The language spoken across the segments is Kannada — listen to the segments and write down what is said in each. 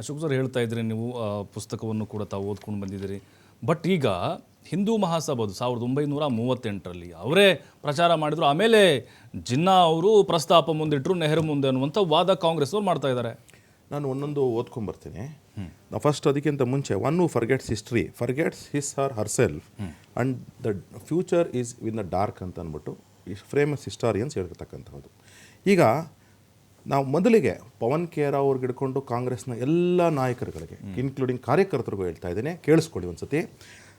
ಅಶೋಕ್ ಸರ್ ಹೇಳ್ತಾ ಇದ್ರೆ ನೀವು ಪುಸ್ತಕವನ್ನು ಕೂಡ ತಾವು ಓದ್ಕೊಂಡು ಬಂದಿದ್ದೀರಿ. ಬಟ್ ಈಗ ಹಿಂದೂ ಮಹಾಸಭಾದು ಸಾವಿರದ ಒಂಬೈನೂರ ಮೂವತ್ತೆಂಟರಲ್ಲಿ ಅವರೇ ಪ್ರಚಾರ ಮಾಡಿದ್ರು. ಆಮೇಲೆ ಜಿನ್ನಾ ಅವರು ಪ್ರಸ್ತಾಪ ಮುಂದಿಟ್ಟರು ನೆಹರು ಮುಂದೆ ಅನ್ನುವಂಥ ವಾದ ಕಾಂಗ್ರೆಸ್ ಅವ್ರು ಮಾಡ್ತಾ ಇದ್ದಾರೆ. ನಾನು ಒಂದೊಂದು ಓದ್ಕೊಂಬರ್ತೀನಿ ನಾವು ಫಸ್ಟ್ ಅದಕ್ಕಿಂತ ಮುಂಚೆ one who forgets history forgets his or her self and the future is in the dark ಅಂತ ಅಂದ್ಬಿಟ್ಟು ಈ ಫ್ರೇಮಸ್ ಹಿಸ್ಟಾರಿಯನ್ಸ್ ಹೇಳ್ತಕ್ಕಂಥದ್ದು ಈಗ ನಾವು ಮೊದಲಿಗೆ ಪವನ್ ಕೇರ ಅವ್ರಿಗೆ ಹಿಡ್ಕೊಂಡು ಕಾಂಗ್ರೆಸ್ನ ಎಲ್ಲ ನಾಯಕರುಗಳಿಗೆ ಇನ್ಕ್ಲೂಡಿಂಗ್ ಕಾರ್ಯಕರ್ತರಿಗೂ ಹೇಳ್ತಾ ಇದ್ದೇನೆ, ಕೇಳಿಸ್ಕೊಳ್ಳಿ ಒಂದ್ಸತಿ.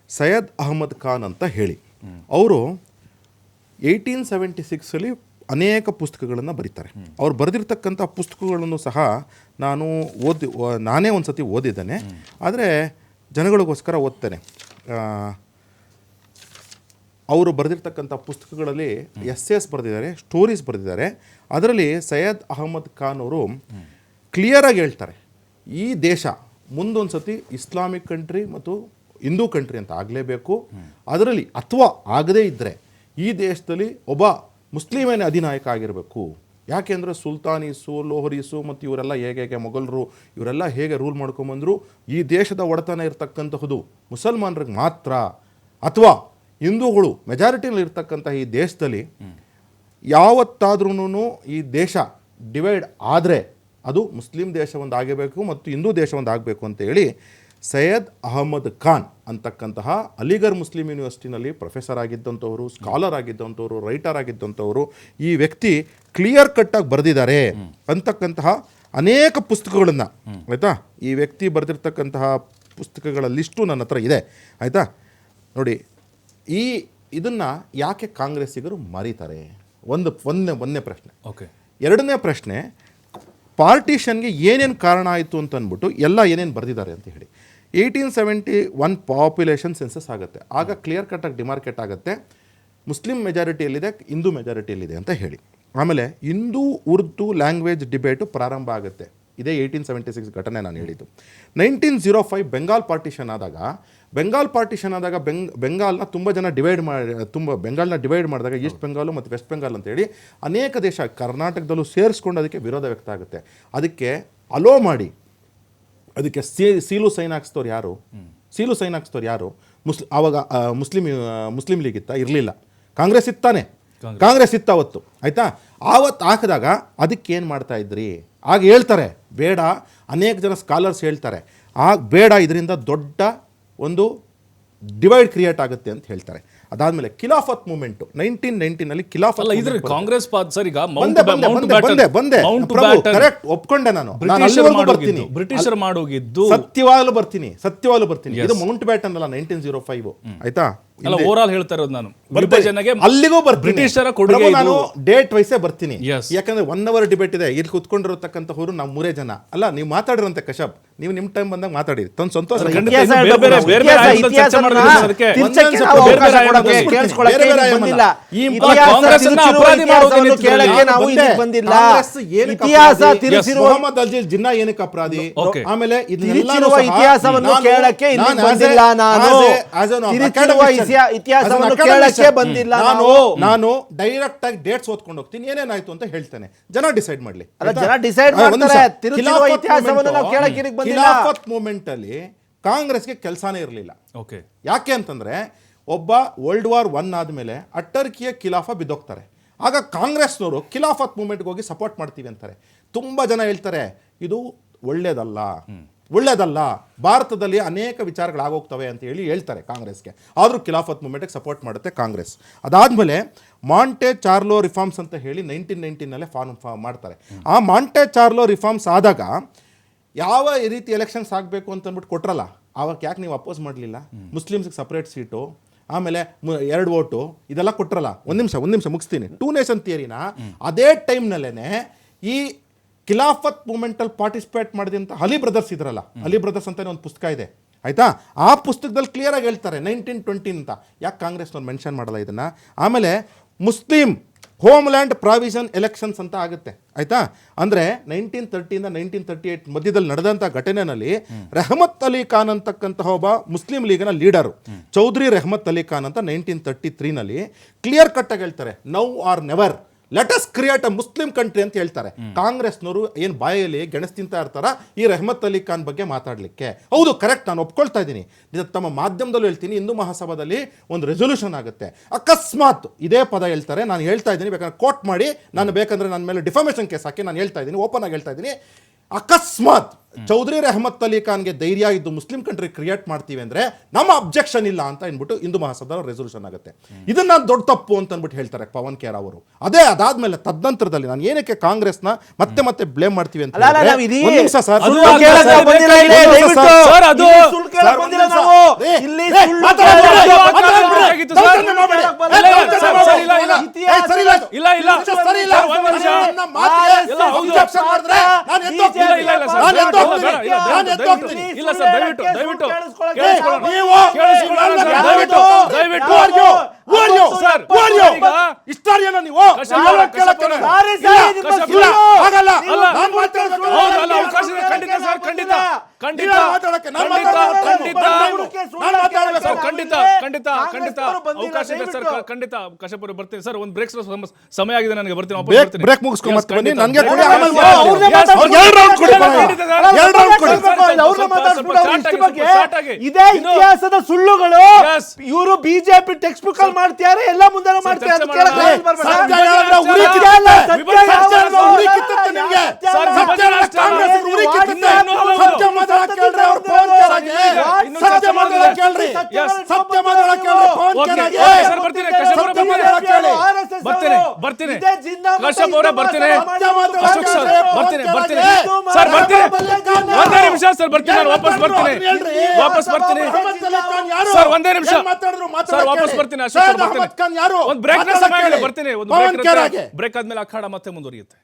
ಸೈಯದ್ ಅಹಮದ್ ಖಾನ್ ಅಂತ ಹೇಳಿ. ಅವರು ಏಯ್ಟೀನ್ ಸೆವೆಂಟಿ ಸಿಕ್ಸಲ್ಲಿ ಅನೇಕ ಪುಸ್ತಕಗಳನ್ನು ಬರೀತಾರೆ. ಅವ್ರು ಬರೆದಿರ್ತಕ್ಕಂಥ ಪುಸ್ತಕಗಳನ್ನು ಸಹ ನಾನು ಓದಿ, ನಾನೇ ಒಂದು ಸತಿ ಓದಿದ್ದೇನೆ. ಆದರೆ ಜನಗಳಿಗೋಸ್ಕರ ಓದ್ತೇನೆ. ಅವರು ಬರೆದಿರ್ತಕ್ಕಂಥ ಪುಸ್ತಕಗಳಲ್ಲಿ ಎಸ್ ಎಸ್ ಬರೆದಿದ್ದಾರೆ, ಸ್ಟೋರೀಸ್ ಬರೆದಿದ್ದಾರೆ. ಅದರಲ್ಲಿ ಸೈಯದ್ ಅಹಮದ್ ಖಾನ್ ಅವರು ಕ್ಲಿಯರಾಗಿ ಹೇಳ್ತಾರೆ, ಈ ದೇಶ ಮುಂದೊಂದು ಸತಿ ಇಸ್ಲಾಮಿಕ್ ಕಂಟ್ರಿ ಮತ್ತು ಹಿಂದೂ ಕಂಟ್ರಿ ಅಂತ ಆಗಲೇಬೇಕು. ಅದರಲ್ಲಿ ಅಥವಾ ಆಗದೇ ಇದ್ದರೆ ಈ ದೇಶದಲ್ಲಿ ಒಬ್ಬ ಮುಸ್ಲಿಮೇನೇ ಅಧಿನಾಯಕ ಆಗಿರಬೇಕು. ಯಾಕೆಂದರೆ ಸುಲ್ತಾನೀಸು ಲೋಹರೀಸು ಮತ್ತು ಇವರೆಲ್ಲ ಹೇಗೆ ಹೇಗೆ ಮೊಘಲರು, ಇವರೆಲ್ಲ ಹೇಗೆ ರೂಲ್ ಮಾಡ್ಕೊಂಬಂದರು, ಈ ದೇಶದ ಒಡೆತನ ಇರತಕ್ಕಂತಹದ್ದು ಮುಸಲ್ಮಾನರಿಗೆ ಮಾತ್ರ. ಅಥವಾ ಹಿಂದೂಗಳು ಮೆಜಾರಿಟಿಯಲ್ಲಿ ಇರ್ತಕ್ಕಂಥ ಈ ದೇಶದಲ್ಲಿ ಯಾವತ್ತಾದ್ರೂ ಈ ದೇಶ ಡಿವೈಡ್ ಆದರೆ ಅದು ಮುಸ್ಲಿಂ ದೇಶ ಒಂದಾಗಬೇಕು ಮತ್ತು ಹಿಂದೂ ದೇಶ ಒಂದು ಆಗಬೇಕು ಅಂತ ಹೇಳಿ ಸೈಯದ್ ಅಹಮದ್ ಖಾನ್ ಅಂತಕ್ಕಂತಹ ಅಲಿಗರ್ ಮುಸ್ಲಿಂ ಯೂನಿವರ್ಸಿಟಿನಲ್ಲಿ ಪ್ರೊಫೆಸರ್ ಆಗಿದ್ದಂಥವರು ಸ್ಕಾಲರ್ ಆಗಿದ್ದಂಥವರು ರೈಟರ್ ಆಗಿದ್ದಂಥವರು, ಈ ವ್ಯಕ್ತಿ ಕ್ಲಿಯರ್ ಕಟ್ಟಾಗಿ ಬರೆದಿದ್ದಾರೆ ಅಂತಕ್ಕಂತಹ ಅನೇಕ ಪುಸ್ತಕಗಳನ್ನು, ಆಯಿತಾ? ಈ ವ್ಯಕ್ತಿ ಬರೆದಿರ್ತಕ್ಕಂತಹ ಪುಸ್ತಕಗಳ ಲಿಸ್ಟು ನನ್ನ ಹತ್ರ ಇದೆ, ಆಯಿತಾ? ನೋಡಿ ಈ ಇದನ್ನು ಯಾಕೆ ಕಾಂಗ್ರೆಸ್ಸಿಗರು ಮರೀತಾರೆ? ಒಂದು ಒಂದನೇ ಒಂದನೇ ಪ್ರಶ್ನೆ. ಓಕೆ. ಎರಡನೇ ಪ್ರಶ್ನೆ ಪಾರ್ಟಿಷನ್ಗೆ ಏನೇನು ಕಾರಣ ಆಯಿತು ಅಂತ ಅಂದ್ಬಿಟ್ಟು ಎಲ್ಲ ಏನೇನು ಬರೆದಿದ್ದಾರೆ ಅಂತ ಹೇಳಿ. Eighteen seventy one population census ಆಗುತ್ತೆ. ಆಗ ಕ್ಲಿಯರ್ ಕಟ್ಟಾಗಿ ಡಿಮಾರ್ಕೆಟ್ ಆಗುತ್ತೆ. ಮುಸ್ಲಿಂ ಮೆಜಾರಿಟಿಯಲ್ಲಿದೆ ಹಿಂದೂ ಮೆಜಾರಿಟಿಯಲ್ಲಿದೆ ಅಂತ ಹೇಳಿ. ಆಮೇಲೆ ಹಿಂದೂ ಉರ್ದು ಲ್ಯಾಂಗ್ವೇಜ್ ಡಿಬೇಟು ಪ್ರಾರಂಭ ಆಗುತ್ತೆ. ಇದೇ ಏಯ್ಟೀನ್ ಸೆವೆಂಟಿ ಸಿಕ್ಸ್ ಘಟನೆ ನಾನು ಹೇಳಿದ್ದು. Nineteen zero five Bengal partition ಆದಾಗ ಬೆಂಗಾಲ್ ಪಾರ್ಟಿಷನ್ ಆದಾಗ ಬೆಂಗ್ ಬೆಂಗಾಲ್ನ ತುಂಬ ಜನ ಡಿವೈಡ್ ಮಾಡಿ ತುಂಬ ಬೆಂಗಾಲ್ನ ಡಿವೈಡ್ ಮಾಡಿದಾಗ ಈಸ್ಟ್ ಬೆಂಗಾಲು ಮತ್ತು ವೆಸ್ಟ್ ಬೆಂಗಾಲ್ ಅಂತೇಳಿ ಅನೇಕ ದೇಶ ಕರ್ನಾಟಕದಲ್ಲೂ ಸೇರಿಸ್ಕೊಂಡು ಅದಕ್ಕೆ ವಿರೋಧ ವ್ಯಕ್ತ ಆಗುತ್ತೆ. ಅದಕ್ಕೆ ಅಲೋ ಮಾಡಿ. ಅದಕ್ಕೆ ಸೀ ಸೀಲು ಸೈನ್ ಹಾಕ್ಸ್ತವ್ರು ಯಾರು? ಸೀಲು ಸೈನ್ ಹಾಕ್ಸ್ತವ್ರು ಯಾರು? ಮುಸ್ ಆವಾಗ ಮುಸ್ಲಿಂ ಮುಸ್ಲಿಂ ಲೀಗ್ ಇತ್ತ? ಇರಲಿಲ್ಲ. ಕಾಂಗ್ರೆಸ್ ಇತ್ತಾನೆ. ಕಾಂಗ್ರೆಸ್. ಇತ್ತ ಅವತ್ತು. ಆಯ್ತಾ? ಆವತ್ತು ಹಾಕಿದಾಗ ಅದಕ್ಕೆ ಏನು ಮಾಡ್ತಾ ಇದ್ರಿ? ಆಗ ಹೇಳ್ತಾರೆ. ಬೇಡ. ಅನೇಕ ಜನ ಸ್ಕಾಲರ್ಸ್ ಹೇಳ್ತಾರೆ ಆ ಬೇಡ ಇದರಿಂದ ದೊಡ್ಡ ಒಂದು ಡಿವೈಡ್ ಕ್ರಿಯೇಟ್ ಆಗುತ್ತೆ ಅಂತ ಹೇಳ್ತಾರೆ. ಅದಾದ್ಮೇಲೆ ಖಿಲಾಫತ್ ಮೂಮೆಂಟು ನೈನ್ಟೀನ್ ನೈನ್ಟೀನಲ್ಲಿ ಖಿಲಾಫತ್ ಅಲ್ಲ ಇದ್ರ ಕಾಂಗ್ರೆಸ್ ಸರ್ ಈಗ ಬಂದೆ ಬಂದೆ ಕರೆಕ್ಟ್ ಒಪ್ಕೊಂಡೆ ನಾನು. ಬರ್ತೀನಿ. ಮಾಡೋಗಿದ್ದು ಬ್ರಿಟಿಷರು ಮಾಡೋಗಿದ್ದು. ಸತ್ಯವಾಗಲು ಬರ್ತೀನಿ ಸತ್ಯವಾಗಲು ಬರ್ತೀನಿ. ಇದು ಮೌಂಟ್ ಬ್ಯಾಟನ್ ಅಲ್ಲ ನೈನ್ಟೀನ್ ಜೀರೋ ಫೈವ್ ಆಯ್ತಾ? ಅಲ್ಲ ಓವರ್ ಆಲ್ ಹೇಳ್ತಾ ಇರೋದು ನಾನು. ವಿಭಜನೆಗೆ ಅಲ್ಲಿಗೂ ಬರ್ತೀನಿ ಬ್ರಿಟಿಷರ ಕೊಡುಗೆ ಪ್ರಭು, ನಾನು ಡೇಟ್ ವೈಸೇ ಬರ್ತೀನಿ Yes. ಯಾಕಂದ್ರೆ ಒನ್ ಅವರ್ ಡಿಬೇಟ್ ಇದೆ ಇಲ್ಲಿ ಕುತ್ಕೊಂಡಿರತಕ್ಕಂಥವ್ರು ನಾವು ಮೂರೇ ಜನ ಅಲ್ಲ ನೀವು ಮಾತಾಡಿರಂತೆ ಕಶ್ಯಪ್ ನೀವು ನಿಮ್ಮ ಟೈಮ್ ಬಂದಾಗ ಮಾತಾಡಿ ತಂದು ಸಂತೋಷ ಖಂಡಿತ ಇತಿಹಾಸ ಇನ್ನು ಬೇರೆ ಬೇರೆ ಬೇರೆ ಬೇರೆ ಇತಿಹಾಸ- ಆಯ್ತು, ಚರ್ಚೆ ಮಾಡೋದು ಇತಿಹಾಸನ ಅದಕ್ಕೆ. ತಿರ್ಚಕ್ಕೆ ನಾವು ಬೇರೆ ಅವಕಾಶ ಬೇರೆ ಕೊಡಕ್ಕೆ, ಆಯ್ತು. ಕೇಳಿಸ್ಕೊಳಕ್ಕೆ ಬೇರೆ ಬೇರೆ ಇಲ್ಲಿ ಆಯ್ತು. ಬಂದಿಲ್ಲ. ಈ ಇತಿಹಾಸ ಕಾಂಗ್ರೆಸ್ಸನ್ನ ತಿರುಚಿರುವ ಅಪರಾಧಿ ಮಾಡೋದು ಇತಿಹಾಸವನ್ನು ಏನಿತ್ತು ಕೇಳಕ್ಕೆ ನಾವು ಬಂದೆ. ಇದಕ್ಕೆ ಬಂದಿಲ್ಲ ಕಾಂಗ್ರೆಸ್ ಏನಕ್ಕೆ ಇತಿಹಾಸ ಅಪರಾಧಿ? ತಿರುಚಿರುವ ಮೊಹಮ್ಮದ್ ಅಲ್ಜಿಲ್ ಜಿನ್ನಾ ಏನಕ್ಕೆ ಅಪರಾಧಿ Okay. ಆಮೇಲೆ ಇದನ್ನೆಲ್ಲಾನು ತಿರುಚಿರುವ ಸಹ ಇತಿಹಾಸವನ್ನು ನಾನು- ಕೇಳಕ್ಕೆ ಇಲ್ಲಿ ನಾನು as a- ಬಂದಿಲ್ಲ ನಾನು as a- as an ತಿರುಚಿರುವ academician, ಇತಿಹಾ- ಇತಿಹಾಸವನ್ನು ಕೇಳಕ್ಕೆ ಬಂದಿಲ್ಲ ನಾನು ನಾನು ಡೈರೆಕ್ಟ್ ಆಗಿ ಡೇಟ್ಸ್ ಓದ್ಕೊಂಡು ಹೋಗ್ತೀನಿ. ಏನೇನಾಯ್ತು ಅಂತ ಹೇಳ್ತೇನೆ. ಜನ ಡಿಸೈಡ್ ಮಾಡ್ಲಿ. ಅಲ್ಲ, ಜನ decide ಆ, ಒಂದ್ ನಿಮಿಷ. ಮಾಡ್ತಾರೆ. ತಿರುಚಿರುವ ಇತಿಹಾಸವನ್ನು ನಾವು ಕೇಳಕ್ಕೆ ಇದಕ್ಕೆ ಬಂದಿಲ್ಲ. ಖಿಲಾಫತ್ ಮೂಮೆಂಟ್ ಅಲ್ಲಿ ಕಾಂಗ್ರೆಸ್ಗೆ ಕೆಲಸನೇ ಇರಲಿಲ್ಲ. ಓಕೆ. ಯಾಕೆ ಅಂತಂದ್ರೆ ಒಬ್ಬ ವರ್ಲ್ಡ್ ವಾರ್ ಒನ್ ಆದಮೇಲೆ ಅಟ್ಟರ್ಕಿಯ ಖಿಲಾಫ ಬಿದ್ದೋಗ್ತಾರೆ. ಆಗ ಕಾಂಗ್ರೆಸ್ನವರು ಖಿಲಾಫತ್ ಮೂಮೆಂಟ್ಗೆ ಹೋಗಿ ಸಪೋರ್ಟ್ ಮಾಡ್ತೀವಿ ಅಂತಾರೆ. ತುಂಬ ಜನ ಹೇಳ್ತಾರೆ ಇದು ಒಳ್ಳೇದಲ್ಲ. ಒಳ್ಳೇದಲ್ಲ, ಭಾರತದಲ್ಲಿ ಅನೇಕ ವಿಚಾರಗಳಾಗೋಗ್ತವೆ ಅಂತ ಹೇಳಿ ಹೇಳ್ತಾರೆ ಕಾಂಗ್ರೆಸ್ಗೆ. ಆದರೂ ಖಿಲಾಫತ್ ಮೂಮೆಂಟಿಗೆ ಸಪೋರ್ಟ್ ಮಾಡುತ್ತೆ ಕಾಂಗ್ರೆಸ್. ಅದಾದಮೇಲೆ ಮಾಂಟೆ ಚಾರ್ಲೋ ರಿಫಾರ್ಮ್ಸ್ ಅಂತ ಹೇಳಿ ನೈನ್ಟೀನ್ ನೈನ್ಟೀನಲ್ಲೇ ಫಾರ್ಮ್ ಮಾಡ್ತಾರೆ. ಆ ಮಾಂಟೆ ಚಾರ್ಲೋ ರಿಫಾರ್ಮ್ಸ್ ಆದಾಗ ಯಾವ ರೀತಿ ಎಲೆಕ್ಷನ್ಸ್ ಆಗಬೇಕು ಅಂತಂದ್ಬಿಟ್ಟು ಕೊಟ್ರಲ್ಲ ಆವಾಗ ಯಾಕೆ ನೀವು ಅಪೋಸ್ ಮಾಡಲಿಲ್ಲ? ಮುಸ್ಲಿಮ್ಸ್ಗೆ ಸಪ್ರೇಟ್ ಸೀಟು ಆಮೇಲೆ ಎರಡು ಓಟು, ಇದೆಲ್ಲ ಕೊಟ್ರಲ್ಲ. ಒಂದು ನಿಮಿಷ ಒಂದು ನಿಮಿಷ ಮುಗಿಸ್ತೀನಿ. ಟೂ ನೇಷನ್ ಥಿಯರಿನ ಅದೇ ಟೈಮ್ನಲ್ಲೇ ಈ ಖಿಲಾಫತ್ ಮೂಮೆಂಟಲ್ಲಿ ಪಾರ್ಟಿಸಿಪೇಟ್ ಮಾಡಿದಂಥ ಅಲಿ ಬ್ರದರ್ಸ್ ಇದ್ರಲ್ಲ. ಅಲಿ ಬ್ರದರ್ಸ್ ಅಂತಾನೆ ಒಂದು ಪುಸ್ತಕ ಇದೆ. ಆಯ್ತಾ? ಆ ಪುಸ್ತಕದಲ್ಲಿ ಕ್ಲಿಯರ್ ಆಗಿ ಹೇಳ್ತಾರೆ ನೈನ್ಟೀನ್ ಟ್ವೆಂಟಿ ಅಂತ. ಯಾಕೆ ಕಾಂಗ್ರೆಸ್ನವ್ರು ಮೆನ್ಷನ್ ಮಾಡಲ್ಲ ಇದನ್ನ? ಆಮೇಲೆ ಮುಸ್ಲಿಂ ಹೋಮ್ಲ್ಯಾಂಡ್ ಪ್ರಾವಿಷನ್ ಎಲೆಕ್ಷನ್ಸ್ ಅಂತ ಆಗುತ್ತೆ. ಆಯ್ತಾ? ಅಂದರೆ ನೈನ್ಟೀನ್ ತರ್ಟಿಯಿಂದ ನೈನ್ಟೀನ್ ತರ್ಟಿ ಏಟ್ ಮಧ್ಯದಲ್ಲಿ ನಡೆದಂಥ ಘಟನೆಯಲ್ಲಿ ರೆಹಮತ್ ಅಲಿ ಖಾನ್ ಅಂತಕ್ಕಂತಹ ಒಬ್ಬ ಮುಸ್ಲಿಂ ಲೀಗ್ನ ಲೀಡರು ಚೌಧರಿ ರೆಹಮತ್ ಅಲಿ ಖಾನ್ ಅಂತ ನೈನ್ಟೀನ್ ತರ್ಟಿ ತ್ರೀನಲ್ಲಿ ಕ್ಲಿಯರ್ ಕಟ್ಟಾಗಿ ಹೇಳ್ತಾರೆ now or never let's create a Muslim country ಅಂತ ಹೇಳ್ತಾರೆ. ಕಾಂಗ್ರೆಸ್ನವರು ಏನು ಬಾಯಲ್ಲಿ ಗೆಣಸ್ ತಿಂತಾ ಇರ್ತಾರ ಈ ರೆಹಮತ್ ಅಲಿ ಖಾನ್ ಬಗ್ಗೆ ಮಾತಾಡಲಿಕ್ಕೆ. ಹೌದು ಕರೆಕ್ಟ್ ನಾನು ಒಪ್ಕೊಳ್ತಾ ಇದ್ದೀನಿ. ಇದು ತಮ್ಮ ಮಾಧ್ಯಮದಲ್ಲೂ ಹೇಳ್ತೀನಿ ಹಿಂದೂ ಮಹಾಸಭಾದಲ್ಲಿ ಒಂದು ರೆಸೊಲ್ಯೂಷನ್ ಆಗುತ್ತೆ. ಅಕಸ್ಮಾತ್ ಇದೇ ಪದ ಹೇಳ್ತಾರೆ ನಾನು ಹೇಳ್ತಾ ಇದ್ದೀನಿ ಬೇಕಾದ್ರೆ ಕೋಟ್ ಮಾಡಿ ನಾನು ಬೇಕಂದ್ರೆ ನನ್ನ ಮೇಲೆ ಡಿಫಾಮೇಷನ್ ಕೇಸ್ ಹಾಕಿ ನಾನು ಹೇಳ್ತಾ ಇದ್ದೀನಿ ಓಪನ್ ಆಗಿ ಹೇಳ್ತಾ ಇದ್ದೀನಿ. ಅಕಸ್ಮಾತ್ ಚೌಧರಿ ರೆಹಮತ್ ಅಲಿ ಖಾನ್ಗೆ ಧೈರ್ಯ ಇದ್ದು ಮುಸ್ಲಿಂ ಕಂಟ್ರಿ ಕ್ರಿಯೇಟ್ ಮಾಡ್ತೀವಿ ಅಂದ್ರೆ ನಮ್ಮ ಅಬ್ಜೆಕ್ಷನ್ ಇಲ್ಲ ಅಂತ ಅಂದ್ಬಿಟ್ಟು ಹಿಂದೂ ಮಹಾಸಭಾ ರೆಸೊಲ್ಯೂಷನ್ ಆಗುತ್ತೆ. ಇದನ್ನ ದೊಡ್ಡ ತಪ್ಪು ಅಂತ ಅಂದ್ಬಿಟ್ಟು ಹೇಳ್ತಾರೆ ಪವನ್ ಕೇರ್ ಅವರು. ಅದೇ ಅದಾದ್ಮೇಲೆ ತದನಂತರದಲ್ಲಿ ನಾನು ಏನಕ್ಕೆ ಕಾಂಗ್ರೆಸ್ನ ಮತ್ತೆ ಮತ್ತೆ ಬ್ಲೇಮ್ ಮಾಡ್ತೀವಿ ಅಂತ ಸರ್. ಇಲ್ಲಿ. ಸರ್, ದಯವಿಟ್ಟು, ದಯವಿಟ್ಟು, ದಯವಿಟ್ಟು ದಯವಿಟ್ಟು ಸರ್, ಇಷ್ಟಾರಿಯೇನೋ ನೀವು? ಅಲ್ಲ ಅವಕಾಶ ಖಂಡಿತ ಸರ್ ಖಂಡಿತ. ಖಂಡಿತ ಖಂಡಿತ. ಖಂಡಿತ ಖಂಡಿತ ಖಂಡಿತ ಅವಕಾಶ ಇದೆ ಸರ್. ಖಂಡಿತ ಕಶ್ಯಪ್ ಬರ್ತೀನಿ ಸರ್ ಒಂದು ಬ್ರೇಕ್ ಸಮಯ ಆಗಿದೆ ನನಗೆ ಬರ್ತೀನಿ ವಾಪಸ್ ಬ್ರೇಕ್ ಬರ್ತೀನಿ. break ಮುಗಿಸ್ಕೊಂಡ್ ಮತ್ತೆ ಬನ್ನಿ. ನನಗೆ ಕೊಡಿ, ಆಮೇಲೆ yes, ಮಾತಾಡ್ಸಿ. ಎರಡು round ಕೊಡಿ, ಖಂಡಿತ, ಎರಡು round ಕೊಡಿ. ಅವ್ರನ್ನ ಮಾತಾಡ್ಸ್ಬಿಡು, ಅವ್ರ ಇಷ್ಟ ಬಗ್ಗೆ. ಇದೇ ಇತಿಹಾಸದ ಸುಳ್ಳುಗಳು. ಇವರು ಬಿಜೆಪಿ ಟೆಕ್ಸ್ಟ್ ಬುಕ್ ಅಲ್ಲಿ ಮಾಡ್ತಿದ್ದಾರೆ ಎಲ್ಲ ಮುಂದೆ ಮಾಡ್ತಿದ್ದಾರೆ ಬರ್ತೀನಿ, ಕಶ್ಯಪ್ ಅವರೇ ಅಶೋಕ್ ಸರ್ ಸರ್. ಒಂದೇ ನಿಮಿಷ ಸರ್ ಬರ್ತೀನಿ. ನಾನು ವಾಪಸ್ ಬರ್ತೀನಿ. ವಾಪಸ್ ಬರ್ತೀನಿ? ಸರ್ ಒಂದೇ ನಿಮಿಷ. ಸರ್ ವಾಪಸ್ ಬರ್ತೀನಿ. ಅಶೋಕ್ ಸರ್ ಬರ್ತೀನಿ? ಒಂದು ಬ್ರೇಕ್ ಸಮಯ ಬರ್ತೀನಿ. ಒಂದು ಬ್ರೇಕ್ ಬ್ರೇಕ್ ಆದ್ಮೇಲೆ ಅಖಾಡ ಮತ್ತೆ ಮುಂದುವರಿಯುತ್ತೆ.